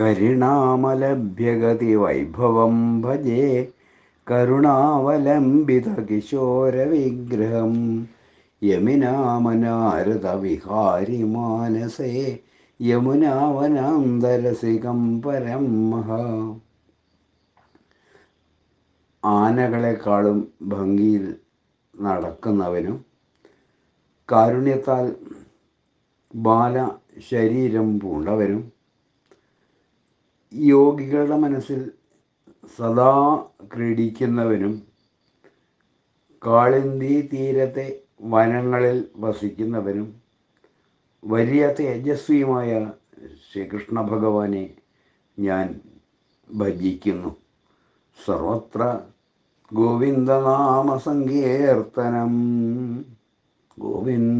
കരിണാമലഭ്യഗതി വൈഭവം ഭജേ കരുണാവലംബിത കിശോരവിഗ്രഹം യമുനാമനാരത വിഹാരി മാനസേ യമുനാവനാന്തരസികം പരം മഹാ ആനകളെക്കാളും ഭംഗിയിൽ നടക്കുന്നവനും കാരുണ്യത്താൽ ബാല ശരീരം പൂണ്ടവനും യോഗികളുടെ മനസ്സിൽ സദാ ക്രീഡിക്കുന്നവനും കാളിന്തി തീരത്തെ വനങ്ങളിൽ വസിക്കുന്നവനും വലിയ തേജസ്വിയുമായ ശ്രീകൃഷ്ണ ഭഗവാനെ ഞാൻ ഭജിക്കുന്നു. സർവത്ര ഗോവിന്ദനാമസങ്കീർത്തനം. ഗോവിന്ദ